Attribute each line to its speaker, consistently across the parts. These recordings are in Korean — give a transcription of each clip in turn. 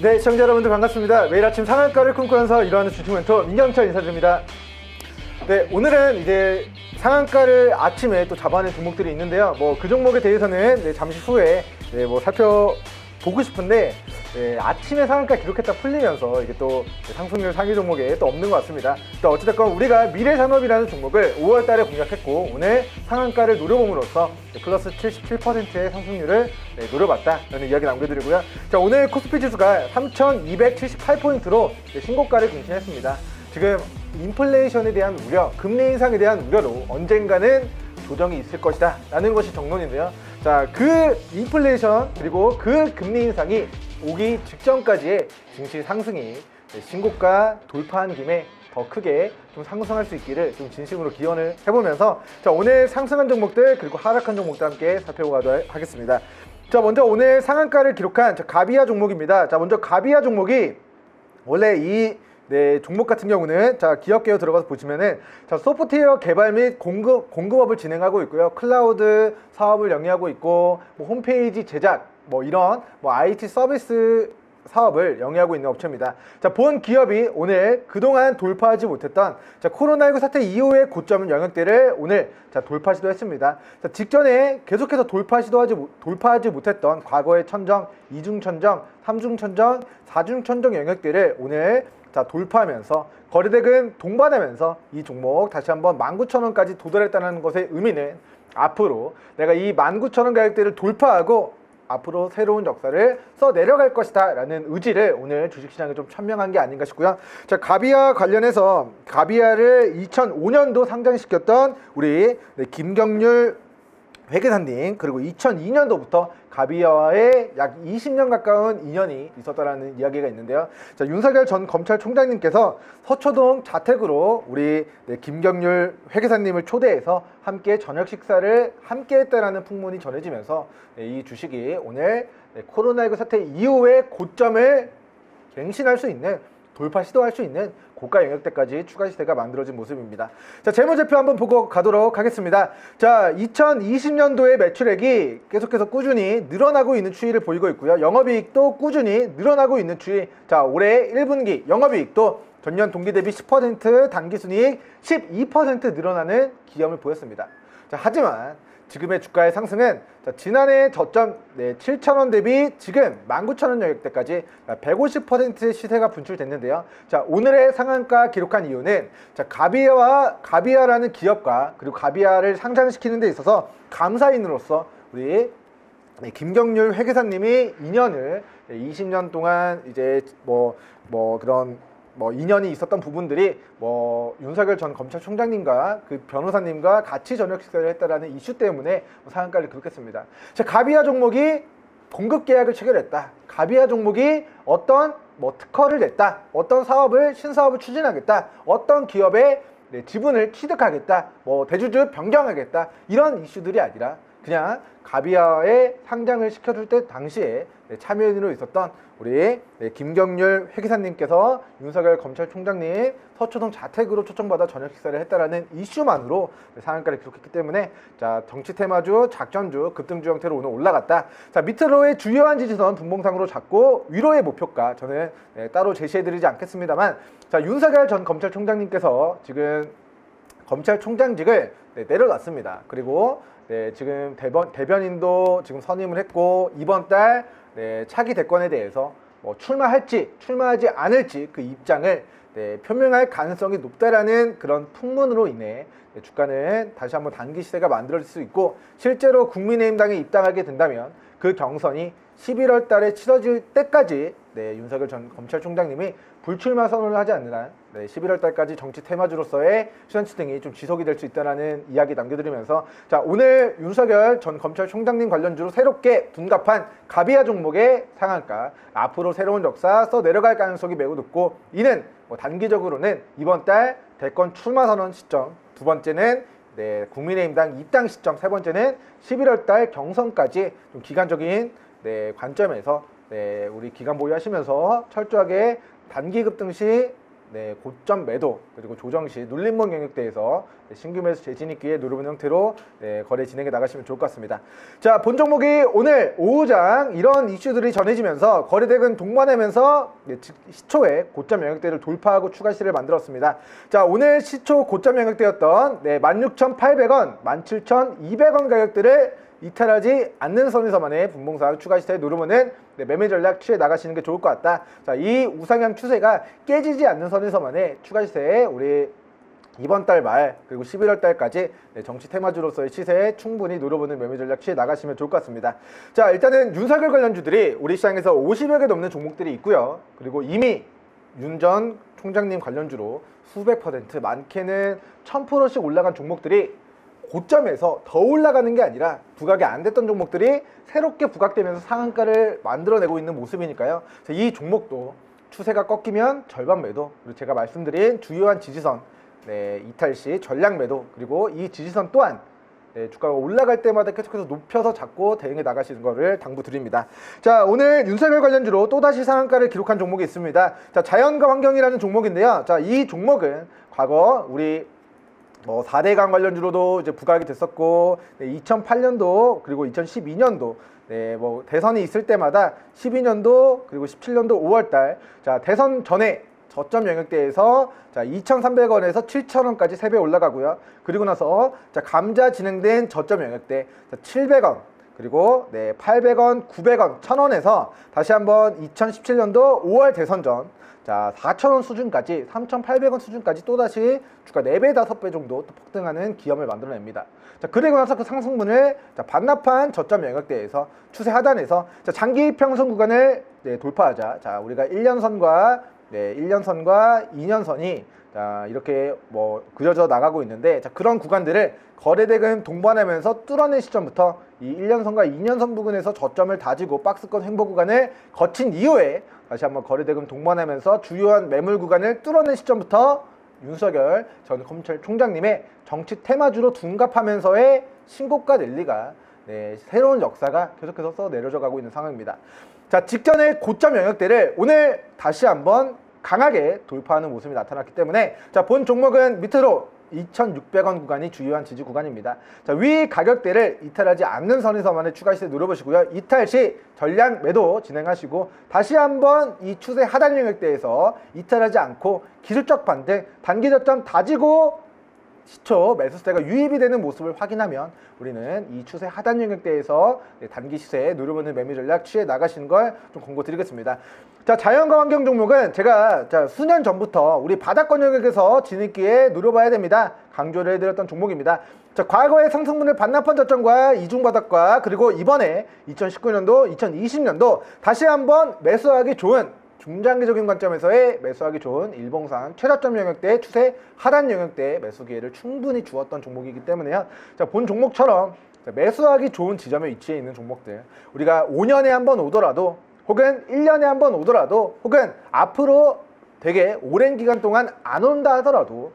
Speaker 1: 네, 시청자 여러분들 반갑습니다. 매일 아침 상한가를 꿈꾸면서 일어나는 주식 멘토 민경철 인사드립니다. 네, 오늘은 이제 상한가를 아침에 또 잡아낸 종목들이 있는데요. 뭐 그 종목에 대해서는 네, 잠시 후에 네, 뭐 살펴보고 싶은데 네, 아침에 상한가 기록했다 풀리면서 이게 또 상승률 상위 종목에 또 없는 것 같습니다. 또 어찌됐건 우리가 미래산업이라는 종목을 5월 달에 공략했고 오늘 상한가를 노려봄으로써 네, 플러스 77%의 상승률을 네, 노려봤다라는 이야기 남겨드리고요. 자, 오늘 코스피 지수가 3,278포인트로 신고가를 갱신했습니다. 지금 인플레이션에 대한 우려, 금리 인상에 대한 우려로 언젠가는 조정이 있을 것이다 라는 것이 정론인데요. 자, 그 인플레이션 그리고 그 금리 인상이 오기 직전까지의 증시 상승이 네, 신고가 돌파한 김에 더 크게 좀 상승할 수 있기를 좀 진심으로 기원을 해보면서 자 오늘 상승한 종목들 그리고 하락한 종목들 함께 살펴보도록 하겠습니다. 자 먼저 오늘 상한가를 기록한 자, 가비아 종목입니다. 자 먼저 가비아 종목이 원래 이 네, 종목 같은 경우는 자 기업계로 들어가서 보시면은 자 소프트웨어 개발 및 공급 공급업을 진행하고 있고요 클라우드 사업을 영위하고 있고 뭐 홈페이지 제작 뭐 이런 뭐 IT 서비스 사업을 영위하고 있는 업체입니다. 자, 본 기업이 오늘 그동안 돌파하지 못했던 자, 코로나19 사태 이후의 고점 영역대를 오늘 자, 돌파 시도했습니다. 자, 직전에 계속해서 돌파 시도하지 못- 돌파하지 못했던 과거의 천정, 이중 천정, 삼중 천정, 사중 천정 영역대를 오늘 자, 돌파하면서 거래대금 동반하면서 이 종목 다시 한번 19,000원까지 도달했다는 것의 의미는 앞으로 내가 이 19,000원 가격대를 돌파하고 앞으로 새로운 역사를 써 내려갈 것이다 라는 의지를 오늘 주식시장에 좀 천명한 게 아닌가 싶고요. 자, 가비아 관련해서 가비아를 2005년도 상장시켰던 우리 네, 김경률 회계사님 그리고 2002년도부터 가비아와의 약 20년 가까운 인연이 있었다라는 이야기가 있는데요. 자, 윤석열 전 검찰총장님께서 서초동 자택으로 우리 네, 김경률 회계사님을 초대해서 함께 저녁 식사를 함께 했다라는 풍문이 전해지면서 네, 이 주식이 오늘 네, 코로나19 사태 이후의 고점을 갱신할 수 있는 돌파 시도할 수 있는 고가 영역대까지 추가 시대가 만들어진 모습입니다. 자, 재무제표 한번 보고 가도록 하겠습니다. 자, 2020년도의 매출액이 계속해서 꾸준히 늘어나고 있는 추이를 보이고 있고요. 영업이익도 꾸준히 늘어나고 있는 추이. 자, 올해 1분기 영업이익도 전년 동기 대비 10%, 단기순이익 12% 늘어나는 기염을 보였습니다. 자, 하지만 지금의 주가의 상승은 자, 지난해 저점 네, 7,000원 대비 지금 19,000원 영역대까지 150%의 시세가 분출됐는데요. 자, 오늘의 상한가 기록한 이유는 자, 가비아와 가비아라는 기업과 그리고 가비아를 상장시키는 데 있어서 감사인으로서 우리 네, 김경률 회계사님이 인연을 네, 20년 동안 이제 뭐뭐 그런 뭐 인연이 있었던 부분들이 뭐 윤석열 전 검찰총장님과 그 변호사님과 같이 저녁 식사를 했다라는 이슈 때문에 뭐 상한가를 기록했습니다. 자, 가비아 종목이 공급 계약을 체결했다. 가비아 종목이 어떤 뭐 특허를 냈다. 어떤 사업을 신사업을 추진하겠다. 어떤 기업의 네, 지분을 취득하겠다. 뭐 대주주 변경하겠다. 이런 이슈들이 아니라 그냥 가비아의 상장을 시켜줄 때 당시에 네, 참여인으로 있었던 우리 네, 김경률 회계사님께서 윤석열 검찰총장님 서초동 자택으로 초청받아 저녁 식사를 했다라는 이슈만으로 네, 상한가를 기록했기 때문에 자 정치 테마주 작전주 급등주 형태로 오늘 올라갔다. 자 밑으로의 주요한 지지선 분봉상으로 잡고 위로의 목표가 저는 네, 따로 제시해드리지 않겠습니다만 자 윤석열 전 검찰총장님께서 지금 검찰총장직을 네, 내려놨습니다. 그리고 네, 지금 대변, 대변인도 지금 선임을 했고 이번 달 네, 차기 대권에 대해서 뭐 출마할지 출마하지 않을지 그 입장을 네, 표명할 가능성이 높다라는 그런 풍문으로 인해 네, 주가는 다시 한번 단기 시세가 만들어질 수 있고 실제로 국민의힘당에 입당하게 된다면 그 경선이 11월 달에 치러질 때까지 네, 윤석열 전 검찰총장님이 불출마 선언을 하지 않는 한 네, 11월 달까지 정치 테마주로서의 시선치 등이 좀 지속이 될 수 있다는 이야기 남겨드리면서 자 오늘 윤석열 전 검찰총장님 관련주로 새롭게 둔갑한 가비아 종목의 상한가 앞으로 새로운 역사 써 내려갈 가능성이 매우 높고 이는 뭐 단기적으로는 이번 달 대권 출마 선언 시점 두 번째는 네, 국민의힘당 입당 시점 세 번째는 11월 달 경선까지 좀 기간적인 네, 관점에서 네, 우리 기간 보유하시면서 철저하게 단기 급등 시 네, 고점 매도 그리고 조정 시 눌림목 영역대에서 네, 신규 매수 재진입 기회 누르는 형태로 네, 거래 진행해 나가시면 좋을 것 같습니다. 자, 본 종목이 오늘 오후장 이런 이슈들이 전해지면서 거래대금 동반하면서 네, 지- 시초에 고점 영역대를 돌파하고 추가 시를 만들었습니다. 자, 오늘 시초 고점 영역대였던 네, 16,800원, 17,200원 가격들을 이탈하지 않는 선에서만의 분봉상 추가 시세에 누르면은 네, 매매 전략 취해 나가시는 게 좋을 것 같다. 자, 이 우상향 추세가 깨지지 않는 선에서만의 추가 시세에 우리 이번 달 말 그리고 11월 달까지 네, 정치 테마주로서의 시세에 충분히 노려보는 매매 전략 취해 나가시면 좋을 것 같습니다. 자 일단은 윤석열 관련주들이 우리 시장에서 50여 개 넘는 종목들이 있고요. 그리고 이미 윤 전 총장님 관련주로 수백 퍼센트 많게는 1000%씩 올라간 종목들이 고점에서 더 올라가는 게 아니라 부각이 안 됐던 종목들이 새롭게 부각되면서 상한가를 만들어내고 있는 모습이니까요. 이 종목도 추세가 꺾이면 절반 매도 그리고 제가 말씀드린 주요한 지지선 네, 이탈 시 전량 매도 그리고 이 지지선 또한 네, 주가가 올라갈 때마다 계속해서 높여서 잡고 대응해 나가시는 것을 당부드립니다. 자, 오늘 윤석열 관련주로 또다시 상한가를 기록한 종목이 있습니다. 자, 자연과 환경이라는 종목인데요. 자, 이 종목은 과거 우리 뭐 4대강 관련주로도 이제 부각이 됐었고 네, 2008년도 그리고 2012년도 네, 뭐 대선이 있을 때마다 12년도 그리고 17년도 5월 달 자 대선 전에 저점 영역대에서 자 2,300원에서 7,000원까지 3배 올라가고요. 그리고 나서 자 감자 진행된 저점 영역대 자 700원 그리고 네 800원, 900원, 1,000원에서 다시 한번 2017년도 5월 대선 전 자, 4,000원 수준까지, 3,800원 수준까지 또다시 주가 4배, 5배 정도 또 폭등하는 기염을 만들어냅니다. 자, 그리고 나서 그 상승분을 자, 반납한 저점 영역대에서 추세 하단에서 자, 장기 평선 구간을 네, 돌파하자. 자, 우리가 1년선과 네, 1년선과 2년선이 자, 이렇게 뭐 그려져 나가고 있는데 자, 그런 구간들을 거래대금 동반하면서 뚫어낸 시점부터 이 1년선과 2년선 부근에서 저점을 다지고 박스권 횡보 구간을 거친 이후에 다시 한번 거래대금 동반하면서 주요한 매물 구간을 뚫어낸 시점부터 윤석열 전 검찰 총장님의 정치 테마주로 둔갑하면서의 신고가 랠리가 네, 새로운 역사가 계속해서 써 내려져 가고 있는 상황입니다. 자, 직전의 고점 영역대를 오늘 다시 한번 강하게 돌파하는 모습이 나타났기 때문에 자, 본 종목은 밑으로 2,600원 구간이 주요한 지지 구간입니다. 자, 위 가격대를 이탈하지 않는 선에서만의 추가 시세 누려보시고요. 이탈 시 전량 매도 진행하시고 다시 한번 이 추세 하단 영역대에서 이탈하지 않고 기술적 반등, 단기 저점 다지고 시초 매수세가 유입이 되는 모습을 확인하면 우리는 이 추세 하단 영역대에서 네, 단기 시세에 누르보는 매매 전략 취해 나가시는 걸 좀 권고드리겠습니다. 자, 자연과 환경 종목은 제가 자, 수년 전부터 우리 바닥권 영역에서 진입기에 누려봐야 됩니다. 강조를 해드렸던 종목입니다. 자, 과거의 상승분을 반납한 저점과 이중 바닥과 그리고 이번에 2019년도, 2020년도 다시 한번 매수하기 좋은 중장기적인 관점에서의 매수하기 좋은 일봉상 최저점 영역대 추세 하단 영역대 매수 기회를 충분히 주었던 종목이기 때문에요. 자, 본 종목처럼 자, 매수하기 좋은 지점에 위치해 있는 종목들 우리가 5년에 한 번 오더라도 혹은 1년에 한 번 오더라도 혹은 앞으로 되게 오랜 기간 동안 안 온다 하더라도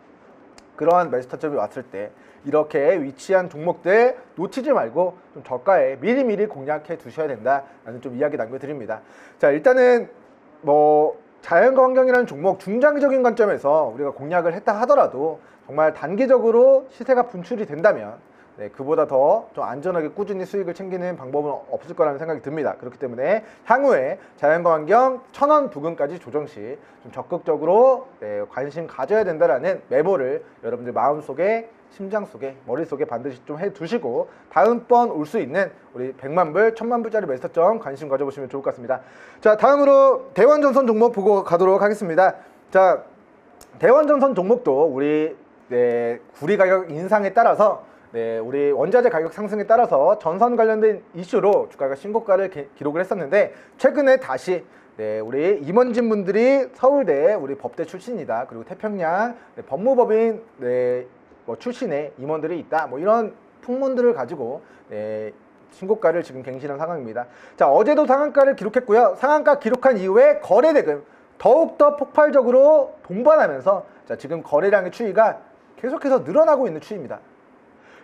Speaker 1: 그러한 매수 타점이 왔을 때 이렇게 위치한 종목들 놓치지 말고 좀 저가에 미리미리 공략해 두셔야 된다라는 좀 이야기 남겨드립니다. 자 일단은 뭐 자연과 환경이라는 종목 중장기적인 관점에서 우리가 공략을 했다 하더라도 정말 단기적으로 시세가 분출이 된다면 네, 그보다 더 좀 안전하게 꾸준히 수익을 챙기는 방법은 없을 거라는 생각이 듭니다. 그렇기 때문에 향후에 자연과 환경 천원 부근까지 조정 시 좀 적극적으로 네, 관심 가져야 된다라는 메모를 여러분들 마음속에 심장 속에 머릿속에 반드시 좀 해두시고 다음번 올 수 있는 우리 100만 불, 1000만 불짜리 매스터점 관심 가져보시면 좋을 것 같습니다. 자 다음으로 대원 전선 종목 보고 가도록 하겠습니다. 자 대원 전선 종목도 우리 네, 구리 가격 인상에 따라서 네, 우리 원자재 가격 상승에 따라서 전선 관련된 이슈로 주가가 신고가를 기, 기록을 했었는데 최근에 다시 네, 우리 임원진 분들이 서울대 우리 법대 출신이다. 그리고 태평양 네, 법무법인 네, 뭐 출신의 임원들이 있다. 뭐 이런 풍문들을 가지고 네, 신고가를 지금 갱신한 상황입니다. 자, 어제도 상한가를 기록했고요. 상한가 기록한 이후에 거래대금 더욱더 폭발적으로 동반하면서 자, 지금 거래량의 추이가 계속해서 늘어나고 있는 추이입니다.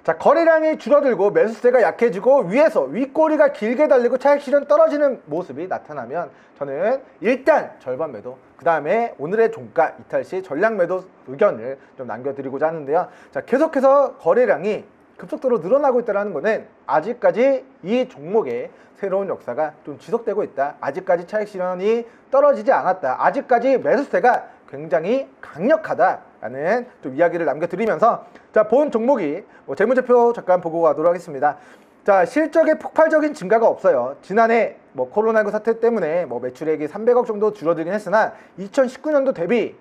Speaker 1: 자, 거래량이 줄어들고 매수세가 약해지고 위에서 윗꼬리가 길게 달리고 차익 실현 떨어지는 모습이 나타나면 저는 일단 절반 매도, 그 다음에 오늘의 종가 이탈 시 전량 매도 의견을 좀 남겨드리고자 하는데요. 자, 계속해서 거래량이 급속도로 늘어나고 있다는 것은 아직까지 이 종목의 새로운 역사가 좀 지속되고 있다. 아직까지 차익 실현이 떨어지지 않았다. 아직까지 매수세가 굉장히 강력하다 라는 좀 이야기를 남겨드리면서 자, 본 종목이 뭐 재무제표 잠깐 보고 가도록 하겠습니다. 자, 실적의 폭발적인 증가가 없어요. 지난해 뭐 코로나19 사태 때문에 뭐 매출액이 300억 정도 줄어들긴 했으나 2019년도 대비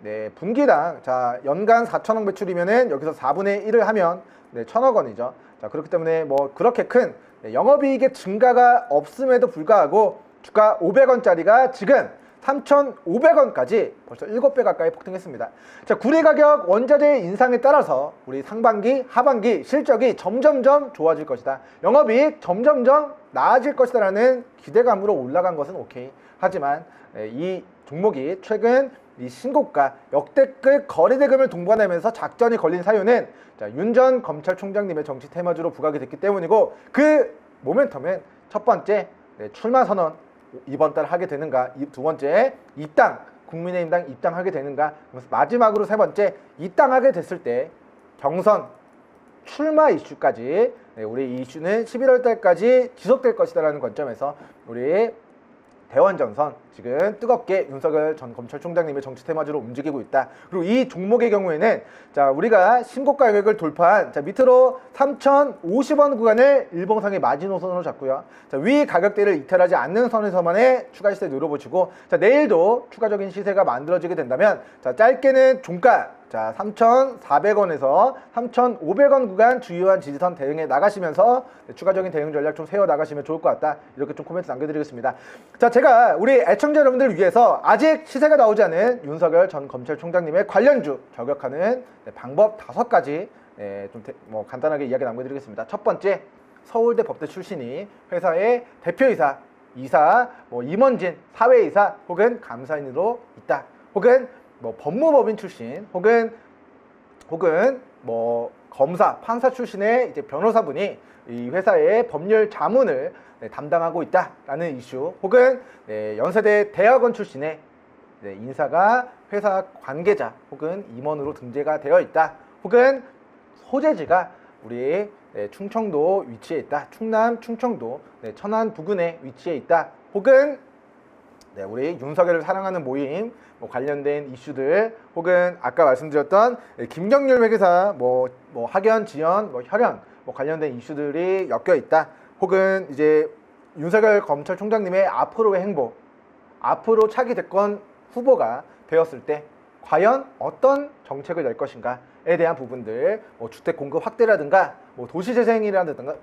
Speaker 1: 네, 분기당 자, 연간 4천억 매출이면은 여기서 4분의 1을 하면 네, 1천억 원이죠. 자, 그렇기 때문에 뭐 그렇게 큰 네, 영업이익의 증가가 없음에도 불구하고 주가 500원짜리가 지금 3,500원까지 벌써 7배 가까이 폭등했습니다. 자, 구리 가격 원자재 인상에 따라서 우리 상반기, 하반기 실적이 점점점 좋아질 것이다. 영업이익 점점점 나아질 것이다라는 기대감으로 올라간 것은 오케이. 하지만 네, 이 종목이 최근 이 신고가 역대급 거래대금을 동반하면서 작전이 걸린 사유는 자, 윤전 검찰총장님의 정치 테마주로 부각이 됐기 때문이고 그 모멘텀은 첫 번째 네, 출마 선언 이번 달 하게 되는가? 이두 번째 입당 국민의힘당 입당하게 되는가? 그래서 마지막으로 세 번째 입당하게 됐을 때 경선 출마 이슈까지 네, 우리 이 이슈는 11월 달까지 지속될 것이다라는 관점에서 우리 대원전선 지금 뜨겁게 윤석열 전 검찰총장님의 정치 테마주로 움직이고 있다. 그리고 이 종목의 경우에는 자 우리가 신고가 가격을 돌파한 자 밑으로 3,050원 구간을 일봉상의 마지노선으로 잡고요. 자위 가격대를 이탈하지 않는 선에서만의 추가 시세 누려보시고 자 내일도 추가적인 시세가 만들어지게 된다면 자 짧게는 종가 자 3,400원에서 3,500원 구간 주요한 지지선 대응에 나가시면서 네, 추가적인 대응 전략 좀 세워 나가시면 좋을 것 같다. 이렇게 좀 코멘트 남겨드리겠습니다. 자 제가 우리 애청자 여러분들을 위해서 아직 시세가 나오지 않은 윤석열 전 검찰총장님의 관련주 저격하는 네, 방법 다섯 가지 네, 좀뭐 간단하게 이야기 남겨드리겠습니다. 첫 번째 서울대 법대 출신이 회사의 대표이사, 이사, 뭐 임원진, 사회이사 혹은 감사인으로 있다. 혹은 뭐 법무법인 출신 혹은 혹은 뭐 검사, 판사 출신의 이제 변호사분이 이 회사의 법률 자문을 네, 담당하고 있다라는 이슈, 혹은 네, 연세대 대학원 출신의 네, 인사가 회사 관계자 혹은 임원으로 등재가 되어 있다, 혹은 소재지가 우리 네, 충청도 위치에 있다, 충남 충청도 네, 천안 부근에 위치해 있다, 혹은 네, 우리 윤석열을 사랑하는 모임 뭐 관련된 이슈들 혹은 아까 말씀드렸던 네, 김경률 회계사 뭐, 뭐 학연, 지연, 뭐 혈연 뭐 관련된 이슈들이 엮여 있다. 혹은 이제 윤석열 검찰총장님의 앞으로의 행보, 앞으로 차기 대권 후보가 되었을 때 과연 어떤 정책을 낼 것인가에 대한 부분들, 뭐 주택 공급 확대라든가, 뭐 도시 재생이라든가,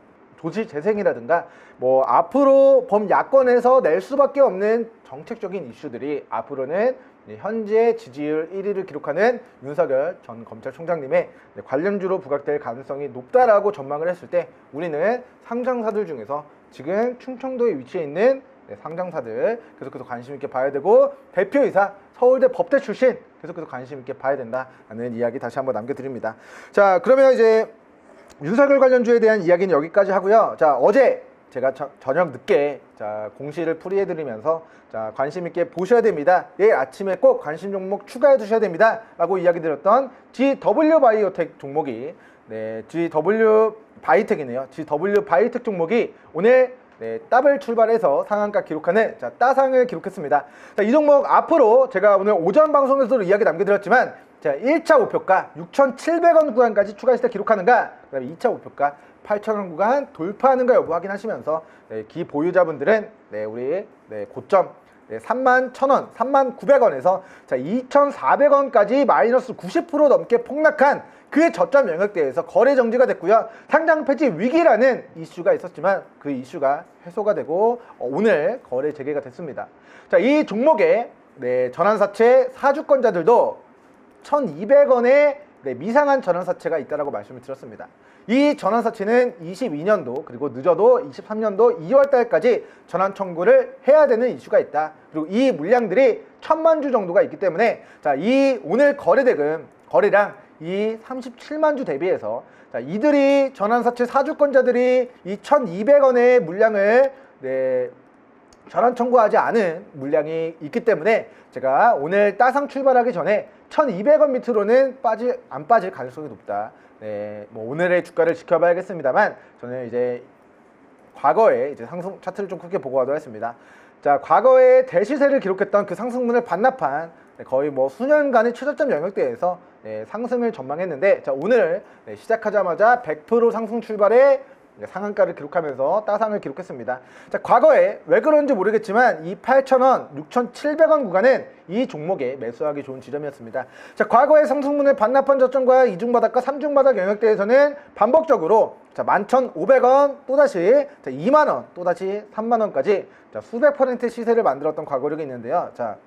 Speaker 1: 도시 재생이라든가, 뭐 앞으로 범 야권에서 낼 수밖에 없는 정책적인 이슈들이 앞으로는 이제 현재 지지율 1위를 기록하는 윤석열 전 검찰총장님의 이제 관련주로 부각될 가능성이 높다라고 전망을 했을 때 우리는 상장사들 중에서 지금 충청도에 위치해 있는 네, 상장사들 계속해서 관심 있게 봐야 되고 대표이사 서울대 법대 출신 계속해서 관심 있게 봐야 된다라는 이야기 다시 한번 남겨드립니다. 자 그러면 이제 윤석열 관련주에 대한 이야기는 여기까지 하고요. 자 어제 제가 저, 저녁 늦게 자 공시를 풀이해드리면서 자 관심 있게 보셔야 됩니다. 내일 아침에 꼭 관심 종목 추가해 두셔야 됩니다.라고 이야기 드렸던 GW 바이오텍 종목이 네 GW 바이텍이네요. GW 바이텍 종목이 오늘 네, 더블 출발해서 상한가 기록하는 자, 따상을 기록했습니다. 자, 이 종목 앞으로 제가 오늘 오전 방송에서도 이야기 남겨드렸지만 자, 1차 목표가 6,700원 구간까지 추가 시세 기록하는가, 그 다음에 2차 목표가 8,000원 구간 돌파하는가 여부 확인하시면서 네, 기 보유자분들은 네, 우리 네, 고점 네, 3만 1,000원, 3만 900원에서 자, 2,400원까지 마이너스 90% 넘게 폭락한 그 저점 영역대에서 거래 정지가 됐고요. 상장 폐지 위기라는 이슈가 있었지만 그 이슈가 해소가 되고 어, 오늘 거래 재개가 됐습니다. 자, 이 종목의 네, 전환사채 사주권자들도 1,200원의 네, 미상한 전환사채가 있다라고 말씀을 드렸습니다. 이 전환사채는 22년도 그리고 늦어도 23년도 2월 달까지 전환 청구를 해야 되는 이슈가 있다. 그리고 이 물량들이 천만 주 정도가 있기 때문에 자, 이 오늘 거래대금 거래량 이 37만 주 대비해서 자, 이들이 전환사채 사주권자들이 이 1,200원의 물량을 네, 전환 청구하지 않은 물량이 있기 때문에 제가 오늘 따상 출발하기 전에 1,200원 밑으로는 빠지 안 빠질 가능성이 높다. 네, 뭐 오늘의 주가를 지켜봐야겠습니다만 저는 이제 과거에 이제 상승 차트를 좀 크게 보고 가도록 하겠습니다. 자, 과거에 대시세를 기록했던 그 상승분을 반납한 네, 거의 뭐 수년간의 최저점 영역대에서 네, 상승을 전망했는데 자, 오늘 네, 시작하자마자 100% 상승 출발에 네, 상한가를 기록하면서 따상을 기록했습니다. 자, 과거에 왜 그런지 모르겠지만 이 8,000원, 6,700원 구간은 이 종목에 매수하기 좋은 지점이었습니다. 자, 과거의 상승분을 반납한 저점과 이중바닥과 삼중바닥 영역대에서는 반복적으로 자, 11,500원 또다시 자, 2만원 또다시 3만원까지 자, 수백 퍼센트 시세를 만들었던 과거력이 있는데요. 자,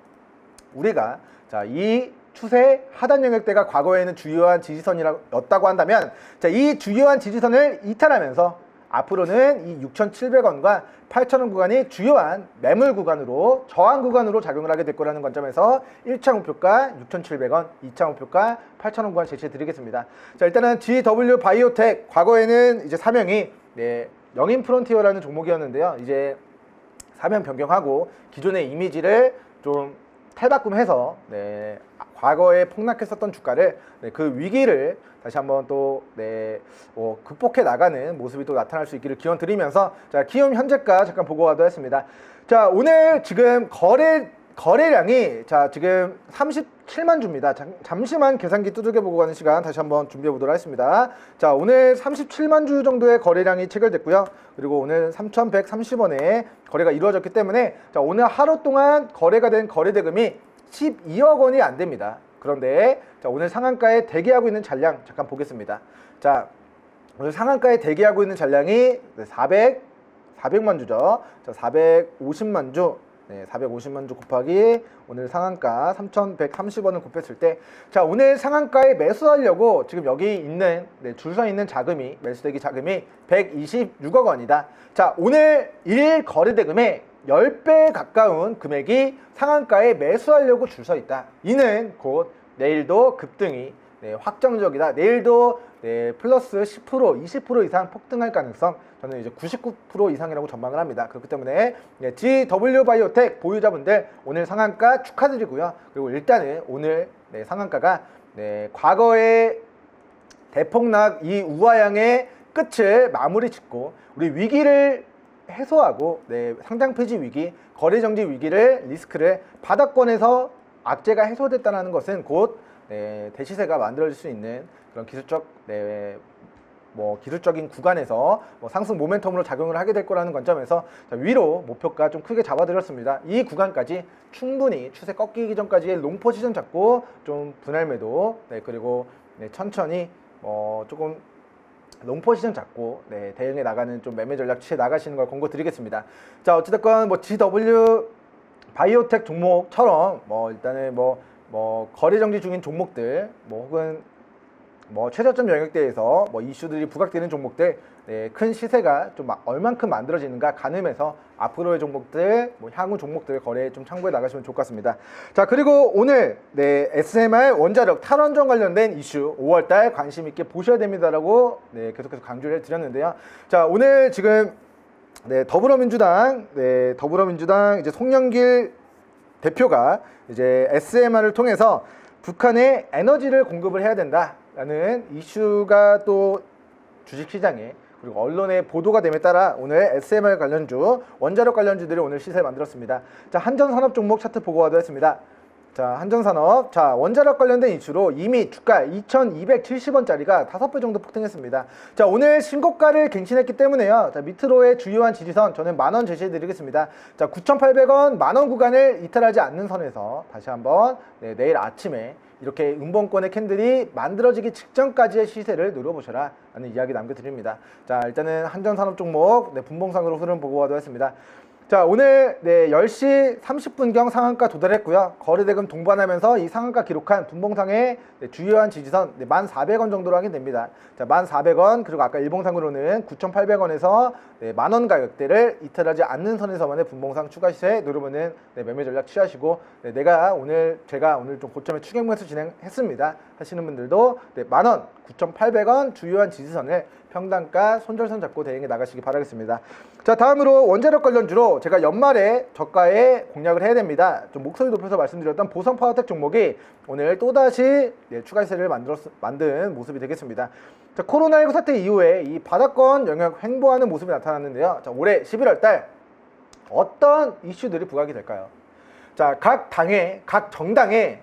Speaker 1: 우리가 자, 이 추세 하단 영역대가 과거에는 주요한 지지선이었다고 한다면 자, 이 주요한 지지선을 이탈하면서 앞으로는 이 6,700원과 8,000원 구간이 주요한 매물 구간으로 저항 구간으로 작용을 하게 될 거라는 관점에서 1차 목표가 6,700원, 2차 목표가 8,000원 구간 제시해 드리겠습니다. 자, 일단은 GW 바이오텍 과거에는 이제 사명이 네, 영인 프론티어라는 종목이었는데요. 이제 사면 변경하고 기존의 이미지를 좀 탈바꿈해서 네, 과거에 폭락했었던 주가를 네, 그 위기를 다시 한번 또 네, 어, 극복해 나가는 모습이 또 나타날 수 있기를 기원 드리면서 자 키움 현재가 잠깐 보고 가도록 하겠습니다. 자 오늘 지금 거래 거래량이 자 지금 37만 주입니다. 잠, 잠시만 계산기 두들겨 보고 가는 시간 다시 한번 준비해 보도록 하겠습니다. 자 오늘 37만 주 정도의 거래량이 체결됐고요. 그리고 오늘 3,130원에 거래가 이루어졌기 때문에 자 오늘 하루 동안 거래가 된 거래 대금이 12억 원이 안 됩니다. 그런데 자 오늘 상한가에 대기하고 있는 잔량 잠깐 보겠습니다. 자 오늘 상한가에 대기하고 있는 잔량이 400 400만 주죠. 자 450만 주 네, 450만 주 곱하기 오늘 상한가 3,130원을 곱했을 때, 자 오늘 상한가에 매수하려고 지금 여기 있는 네, 줄서 있는 자금이 매수대기 자금이 126억 원이다. 자 오늘 일 거래 대금의 10배 가까운 금액이 상한가에 매수하려고 줄 서 있다. 이는 곧 내일도 급등이 네, 확정적이다. 내일도 네, 플러스 10% 20% 이상 폭등할 가능성 저는 이제 99% 이상이라고 전망을 합니다. 그렇기 때문에 네, GW 바이오텍 보유자분들 오늘 상한가 축하드리고요. 그리고 일단은 오늘 네, 상한가가 네, 과거의 대폭락 이 우하향의 끝을 마무리 짓고 우리 위기를 해소하고 네, 상장 폐지 위기, 거래 정지 위기를 리스크를 바닥권에서 악재가 해소됐다는 것은 곧 네, 대시세가 만들어질 수 있는 그런 기술적 네, 뭐 기술적인 구간에서 뭐 상승 모멘텀으로 작용을 하게 될 거라는 관점에서 자, 위로 목표가 좀 크게 잡아드렸습니다. 이 구간까지 충분히 추세 꺾이기 전까지 롱 포지션 잡고 좀 분할 매도 네, 그리고 네, 천천히 어, 조금 롱 포지션 잡고 네, 대응해 나가는 좀 매매 전략 취해 나가시는 걸 권고 드리겠습니다. 자 어찌됐건 뭐 GW 바이오텍 종목처럼 뭐 일단은 뭐뭐 거래 정지 중인 종목들 뭐 혹은 뭐 최저점 영역대에서 뭐 이슈들이 부각되는 종목들 네, 큰 시세가 좀 마- 얼만큼 만들어지는가 가늠해서 앞으로의 종목들 뭐 향후 종목들 거래에 좀 참고해 나가시면 좋을 것 같습니다. 자 그리고 오늘 네, SMR 원자력 탈원전 관련된 이슈 5월달 관심 있게 보셔야 됩니다라고 네, 계속해서 강조를 드렸는데요. 자 오늘 지금 네, 더불어민주당, 네, 더불어민주당 이제 송영길 대표가 이제 SMR을 통해서 북한에 에너지를 공급을 해야 된다라는 이슈가 또 주식시장에 그리고 언론의 보도가 됨에 따라 오늘 SMR 관련주, 원자력 관련주들이 오늘 시세를 만들었습니다. 자, 한전산업 종목 차트 보고 가도록 했습니다. 자, 한전산업. 자, 원자력 관련된 이슈로 이미 주가 2,270원짜리가 5배 정도 폭등했습니다. 자, 오늘 신고가를 갱신했기 때문에요. 자, 밑으로의 주요한 지지선 저는 만원 제시해 드리겠습니다. 자, 9,800원 만원 구간을 이탈하지 않는 선에서 다시 한번 네, 내일 아침에 이렇게 음봉권의 캔들이 만들어지기 직전까지의 시세를 노려보셔라 라는 이야기 남겨드립니다. 자, 일단은 한전산업 종목 네, 분봉상으로 흐름 보고 가도록 했습니다. 자 오늘 네 10시 30분경 상한가 도달했고요. 거래대금 동반하면서 이 상한가 기록한 분봉상의 네, 주요한 지지선 네, 1,400원 정도로 하게 됩니다. 자 1,400원 그리고 아까 일봉상으로는 9,800원에서 네, 만원 가격대를 이탈하지 않는 선에서만의 분봉상 추가 시세 노려보는 네, 매매 전략 취하시고 네, 내가 오늘 제가 오늘 좀 고점에 추격 매수 진행했습니다 하시는 분들도 네, 만원 9,800원 주요한 지지선을 평단가 손절선 잡고 대응해 나가시기 바라겠습니다. 자 다음으로 원자력 관련주로 제가 연말에 저가에 공략을 해야 됩니다. 좀 목소리 높여서 말씀드렸던 보성 파워텍 종목이 오늘 또다시 예, 추가 시세를 만들었, 만든 모습이 되겠습니다. 자 코로나19 사태 이후에 이 바닥권 영역 횡보하는 모습이 나타났는데요. 자 올해 11월 달 어떤 이슈들이 부각이 될까요? 자, 각 당의, 각 정당의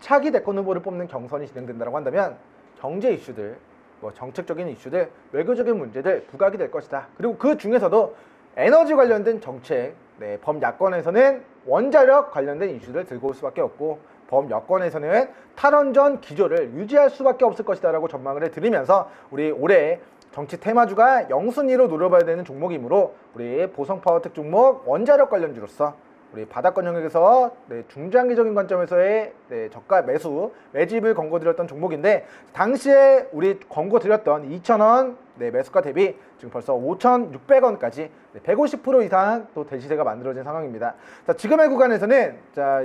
Speaker 1: 차기 대권 후보를 뽑는 경선이 진행된다고 한다면 경제 이슈들, 뭐 정책적인 이슈들, 외교적인 문제들 부각이 될 것이다. 그리고 그 중에서도 에너지 관련된 정책, 네, 범야권에서는 원자력 관련된 이슈를 들고 올 수밖에 없고 범여권에서는 탈원전 기조를 유지할 수밖에 없을 것이다라고 전망을 해드리면서 우리 올해 정치 테마주가 영순위로 노려봐야 되는 종목이므로 우리 보성파워텍 종목 원자력 관련주로서 우리 바닥권 영역에서 네, 중장기적인 관점에서의 네, 저가 매수 매집을 권고드렸던 종목인데 당시에 우리 권고드렸던 2,000원 네, 매수가 대비 지금 벌써 5,600원까지 150% 이상 또 대시세가 만들어진 상황입니다. 자, 지금의 구간에서는 자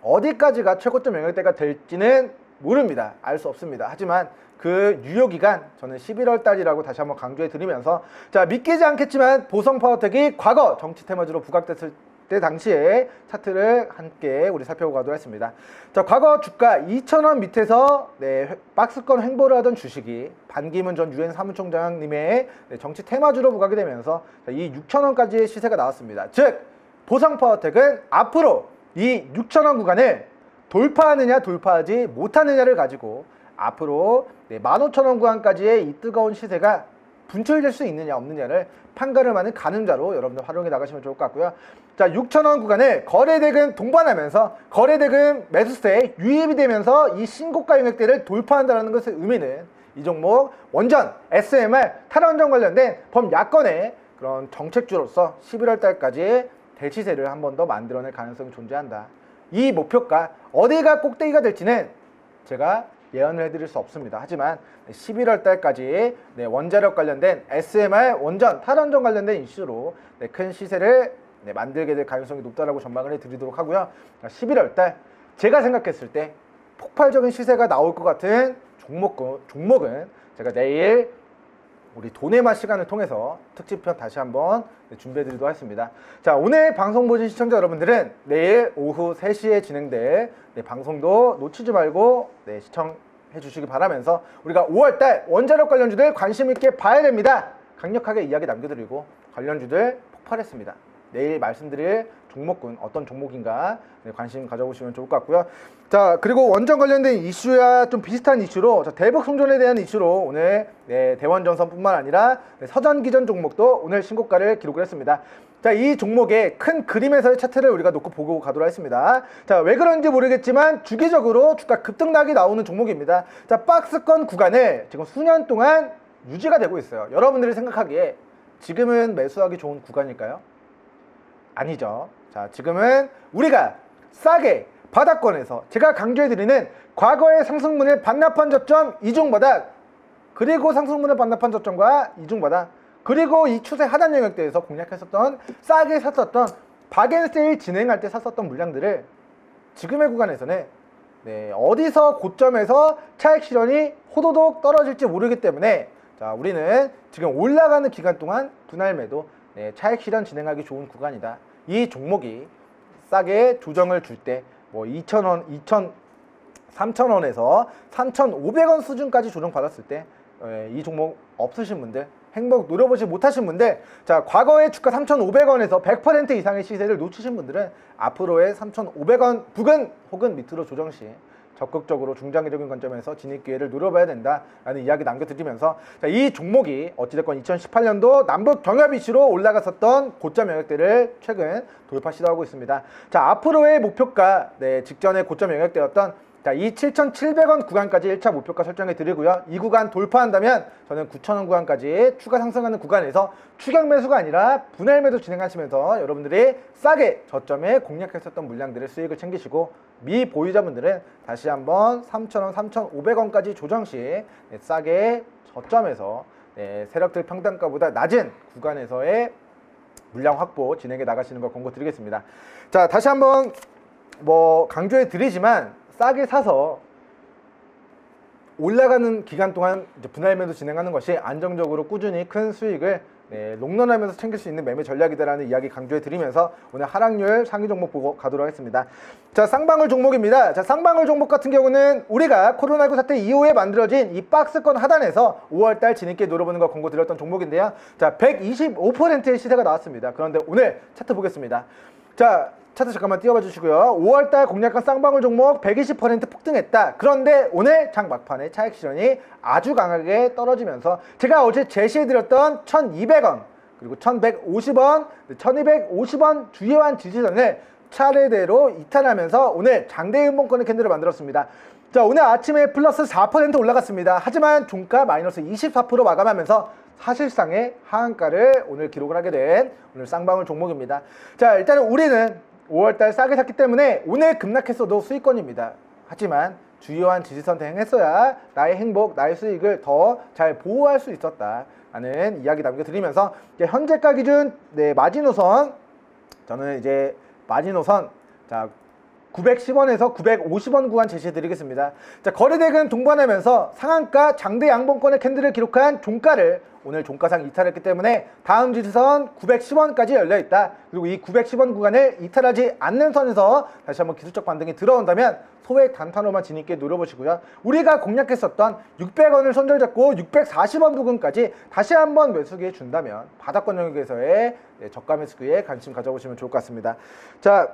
Speaker 1: 어디까지가 최고점 영역대가 될지는 모릅니다. 알 수 없습니다. 하지만 그 유효 기간 저는 11월 달이라고 다시 한번 강조해 드리면서 자 믿기지 않겠지만 보성 파워텍이 과거 정치 테마주로 부각됐을 때 당시에 차트를 함께 우리 살펴보고 가도록 하겠습니다. 자 과거 주가 2,000원 밑에서 네, 회- 박스권 횡보를 하던 주식이 반기문 전 유엔 사무총장님의 네, 정치 테마주로 부각이 되면서 자, 이 6,000원까지의 시세가 나왔습니다. 즉 보성 파워텍은 앞으로 이 6,000원 구간을 돌파하느냐 돌파하지 못하느냐를 가지고 앞으로 네, 15,000원 구간까지의 이 뜨거운 시세가 분출될 수 있느냐 없느냐를 판가름 하는 가늠자로 여러분들 활용해 나가시면 좋을 것 같고요. 자, 6,000원 구간을 거래대금 동반하면서 거래대금 매수세에 유입이 되면서 이 신고가 영역대를 돌파한다는 것의 의미는 이 종목 원전, SMR, 탈원전 관련된 범야권의 그런 정책주로서 11월 달까지 대치세를 한 번 더 만들어낼 가능성이 존재한다. 이 목표가 어디가 꼭대기가 될지는 제가 예언을 해드릴 수 없습니다. 하지만 11월 달까지 네, 원자력 관련된 SMR 원전 탈원전 관련된 이슈로 네, 큰 시세를 네, 만들게 될 가능성이 높다라고 전망을 해드리도록 하고요. 11월 달 제가 생각했을 때 폭발적인 시세가 나올 것 같은 종목 종목은 제가 내일 우리 돈의 맛 시간을 통해서 특집편 다시 한번 네, 준비해드리도록 하겠습니다. 자, 오늘 방송 보신 시청자 여러분들은 내일 오후 3시에 진행될 네, 방송도 놓치지 말고 네, 시청해 주시기 바라면서 우리가 5월달 원자력 관련주들 관심 있게 봐야 됩니다. 강력하게 이야기 남겨드리고 관련주들 폭발했습니다. 내일 말씀드릴 종목군 어떤 종목인가 네, 관심 가져보시면 좋을 것 같고요. 자 그리고 원전 관련된 이슈와 좀 비슷한 이슈로 자, 대북 송전에 대한 이슈로 오늘 네, 대원 전선뿐만 아니라 네, 서전 기전 종목도 오늘 신고가를 기록을 했습니다. 자, 이 종목의 큰 그림에서의 차트를 우리가 놓고 보고 가도록 하겠습니다. 자, 왜 그런지 모르겠지만 주기적으로 주가 급등락이 나오는 종목입니다. 자, 박스권 구간을 지금 수년 동안 유지가 되고 있어요. 여러분들이 생각하기에 지금은 매수하기 좋은 구간일까요? 아니죠. 자, 지금은 우리가 싸게 바닥권에서 제가 강조해드리는 과거의 상승분을 반납한 저점 이중바닥 그리고 상승분을 반납한 저점과 이중바닥 그리고 이 추세 하단 영역대에서 공략했었던 싸게 샀었던 박앤세일 진행할 때 샀었던 물량들을 지금의 구간에서는 네, 어디서 고점에서 차익 실현이 호도독 떨어질지 모르기 때문에 자 우리는 지금 올라가는 기간 동안 분할 매도 네, 차익 실현 진행하기 좋은 구간이다. 이 종목이 싸게 조정을 줄 때 뭐 2,000원, 2,000 3,000원에서 3,500원 수준까지 조정받았을 때 이 종목 없으신 분들 행복 노려보지 못하신 분들 자 과거의 주가 3,500원에서 100% 이상의 시세를 놓치신 분들은 앞으로의 3,500원 부근 혹은 밑으로 조정 시 적극적으로 중장기적인 관점에서 진입 기회를 노려봐야 된다라는 이야기 남겨드리면서 자, 이 종목이 어찌됐건 2018년도 남북 경협 이슈로 올라갔었던 고점 영역대를 최근 돌파 시도하고 있습니다. 자 앞으로의 목표가 네, 직전에 고점 영역대였던 자, 이 7,700원 구간까지 1차 목표가 설정해 드리고요. 이 구간 돌파한다면 저는 9,000원 구간까지 추가 상승하는 구간에서 추격 매수가 아니라 분할 매도 진행하시면서 여러분들이 싸게 저점에 공략했었던 물량들의 수익을 챙기시고 미 보유자분들은 다시 한번 3,000원, 3,500원까지 조정 시 네, 싸게 저점에서 네, 세력들 평단가보다 낮은 구간에서의 물량 확보 진행해 나가시는 걸 권고 드리겠습니다. 자, 다시 한번 뭐 강조해 드리지만 싸게 사서 올라가는 기간 동안 이제 분할 매도 진행하는 것이 안정적으로 꾸준히 큰 수익을 네, 롱런하면서 챙길 수 있는 매매 전략이다라는 이야기 강조해 드리면서 오늘 하락률 상위 종목 보고 가도록 하겠습니다. 자, 쌍방울 종목입니다. 자, 쌍방울 종목 같은 경우는 우리가 코로나19 사태 이후에 만들어진 이 박스권 하단에서 5월달 진입게 노려보는 걸 권고 드렸던 종목인데요. 자, 125%의 시세가 나왔습니다. 그런데 오늘 차트 보겠습니다. 자, 차트 잠깐만 띄워봐 주시고요. 5월달 공략한 쌍방울 종목 120% 폭등했다. 그런데 오늘 장 막판에 차익 실현이 아주 강하게 떨어지면서 제가 어제 제시해드렸던 1,200원 그리고 1,150원, 1,250원 주요한 지지선을 차례대로 이탈하면서 오늘 장대 음봉권의 캔들을 만들었습니다. 자 오늘 아침에 플러스 4% 올라갔습니다. 하지만 종가 마이너스 24% 마감하면서 사실상의 하한가를 오늘 기록을 하게 된 오늘 쌍방울 종목입니다. 자 일단은 우리는 5월달 싸게 샀기 때문에 오늘 급락했어도 수익권입니다. 하지만 주요한 지지선 대행했어야 나의 행복, 나의 수익을 더 잘 보호할 수 있었다라는 이야기 남겨드리면서 현재가 기준 네, 마지노선 저는 이제 마지노선 자 910원에서 950원 구간 제시해 드리겠습니다. 자, 거래대금 동반하면서 상한가 장대 양봉권의 캔들을 기록한 종가를 오늘 종가상 이탈했기 때문에 다음 지지선 910원까지 열려 있다. 그리고 이 910원 구간을 이탈하지 않는 선에서 다시 한번 기술적 반등이 들어온다면 소액 단타로만 진입게 노려보시고요. 우리가 공략했었던 600원을 손절 잡고 640원 부근까지 다시 한번 매수기에 준다면 바닥권 영역에서의 네, 저가 매수기에 관심 가져보시면 좋을 것 같습니다. 자,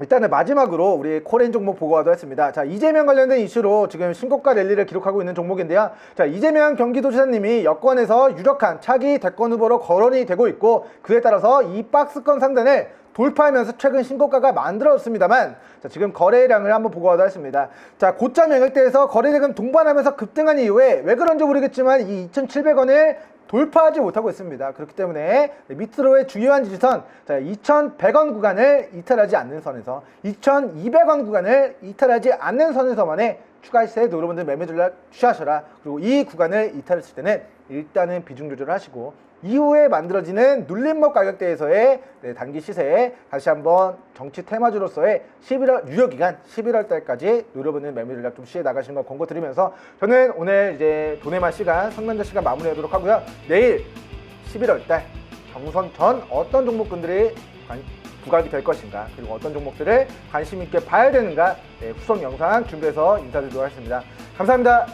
Speaker 1: 일단은 마지막으로 우리 코렌 종목 보고 가도록 했습니다. 자, 이재명 관련된 이슈로 지금 신고가 랠리를 기록하고 있는 종목인데요. 자, 이재명 경기도지사님이 여권에서 유력한 차기 대권 후보로 거론이 되고 있고 그에 따라서 이 박스권 상단을 돌파하면서 최근 신고가가 만들어졌습니다만 자, 지금 거래량을 한번 보고 가도록 했습니다. 자, 고점 영역대에서 거래대금 동반하면서 급등한 이후에 왜 그런지 모르겠지만 이 2,700원을 돌파하지 못하고 있습니다. 그렇기 때문에 밑으로의 주요한 지지선 자, 2,100원 구간을 이탈하지 않는 선에서 2,200원 구간을 이탈하지 않는 선에서만의 추가 시세 여러분들 매매 전략 취하셔라. 그리고 이 구간을 이탈했을 때는 일단은 비중 조절을 하시고 이후에 만들어지는 눌림목 가격대에서의 네, 단기 시세에 다시 한번 정치 테마주로서의 11월 유효 기간 11월 달까지 노려보는 매매 전략 좀 시해 나가시는 걸 권고 드리면서 저는 오늘 이제 맛 시간 성면자 시간 마무리하도록 하고요. 내일 11월 달 경선 전 어떤 종목군들이 관- 부각이 될 것인가 그리고 어떤 종목들을 관심 있게 봐야 되는가 네, 후속 영상 준비해서 인사드리도록 하겠습니다. 감사합니다.